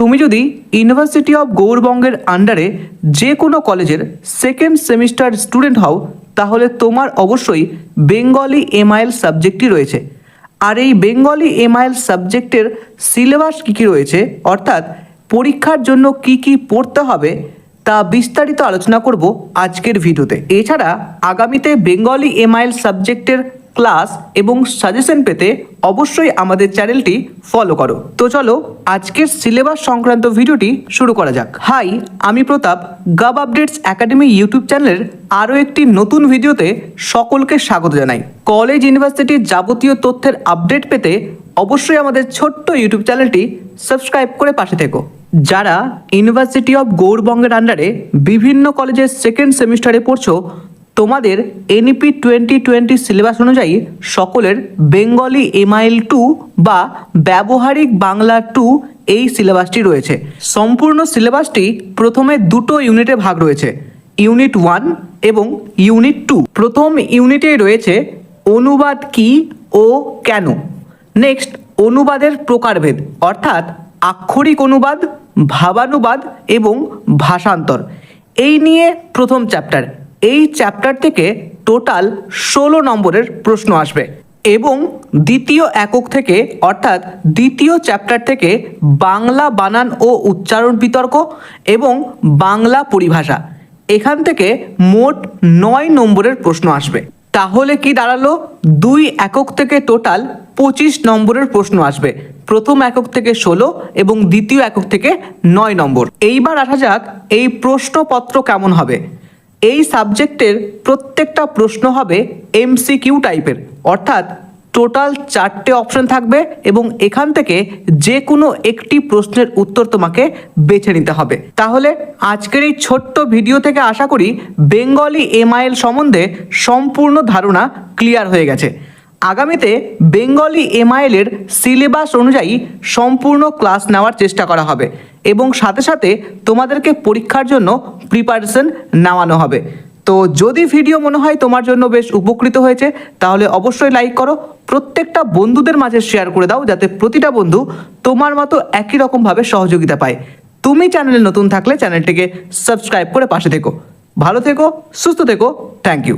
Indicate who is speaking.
Speaker 1: তুমি যদি university of গৌরবঙ্গের আন্ডারে যে কোনো কলেজের সেকেন্ড সেমিস্টার স্টুডেন্ট হও, তাহলে তোমার অবশ্যই বেঙ্গলি এমআইএল সাবজেক্টটি রয়েছে। আর এই বেঙ্গলি এমআইএল সাবজেক্টের সিলেবাস কী কী রয়েছে? অর্থাৎ পরীক্ষার জন্য কি কি পড়তে হবে, তা বিস্তারিত আলোচনা করব আজকের ভিডিওতে এছাড়া আগামীতে বেঙ্গলি এমআইএল সাবজেক্টের ক্লাস এবং সাজেশন পেতে অবশ্যই আমাদের চ্যানেলটি ফলো করো। তো চলো, আজকের সিলেবাস সংক্রান্ত ভিডিওটি শুরু করা যাক। হাই আমি প্রতাপ গাব আপডেটস একাডেমি ইউটিউব চ্যানেলের আরও একটি নতুন ভিডিওতে সকলকে স্বাগত জানাই। কলেজ ইউনিভার্সিটির যাবতীয় তথ্যের আপডেট পেতে অবশ্যই আমাদের ছোট্ট ইউটিউব চ্যানেলটি সাবস্ক্রাইব করে পাশে থেকো। যারা ইউনিভার্সিটি অফ গৌরবঙ্গের আন্ডারে বিভিন্ন কলেজের সেকেন্ড সেমিস্টারে পড়ছো তোমাদের এনইপি টোয়েন্টি টোয়েন্টি সিলেবাস অনুযায়ী সকলের বেঙ্গলি এমআইএল টু বা ব্যবহারিক বাংলা টু এই সিলেবাসটি রয়েছে। সম্পূর্ণ সিলেবাসটি প্রথমে দুটো ইউনিটে ভাগ রয়েছে, ইউনিট ওয়ান এবং ইউনিট টু প্রথম ইউনিটে রয়েছে অনুবাদ কি ও কেন। নেক্সট অনুবাদের প্রকারভেদ, অর্থাৎ আক্ষরিক অনুবাদ, ভাবানুবাদ এবং ভাষান্তর। এই নিয়ে প্রথম চ্যাপ্টার এই চ্যাপ্টার থেকে টোটাল ষোলো নম্বরের প্রশ্ন আসবে এবং দ্বিতীয় একক থেকে, অর্থাৎ দ্বিতীয় চ্যাপ্টার থেকে বাংলা বানান ও উচ্চারণ বিতর্ক এবং বাংলা পরিভাষা। এখান থেকে মোট নয় নম্বরের প্রশ্ন আসবে। তাহলে কি দাঁড়াল? দুই একক থেকে টোটাল পঁচিশ নম্বরের প্রশ্ন আসবে। প্রথম একক থেকে ষোলো এবং দ্বিতীয় একক থেকে নয় নম্বর। এইবার আসা যাক এই প্রশ্নপত্র কেমন হবে। এই সাবজেক্টের প্রত্যেকটা প্রশ্ন হবে এমসিকিউ টাইপের। অর্থাৎ টোটাল চারটে অপশন থাকবে এবং এখান থেকে যে কোনো একটি প্রশ্নের উত্তর তোমাকে বেছে নিতে হবে। তাহলে আজকের এই ছোট্ট ভিডিও থেকে আশা করি বেঙ্গলি এমআইএল সম্বন্ধে সম্পূর্ণ ধারণা ক্লিয়ার হয়ে গেছে। আগামীতে বেঙ্গলি এমআইএলের সিলেবাস অনুযায়ী সম্পূর্ণ ক্লাস নেওয়ার চেষ্টা করা হবে এবং সাথে সাথে তোমাদেরকে পরীক্ষার জন্য প্রিপারেশন নেওয়ানো হবে। তো যদি ভিডিও মনে হয় তোমার জন্য বেশ উপকৃত হয়েছে, তাহলে অবশ্যই লাইক করো। প্রত্যেকটা বন্ধুদের মাঝে শেয়ার করে দাও, যাতে প্রতিটা বন্ধু তোমার মতো একই রকমভাবে সহযোগিতা পায়। তুমি চ্যানেলে নতুন থাকলে চ্যানেলটিকে সাবস্ক্রাইব করে পাশে থেকো। ভালো থেকো, সুস্থ থেকো থ্যাংক ইউ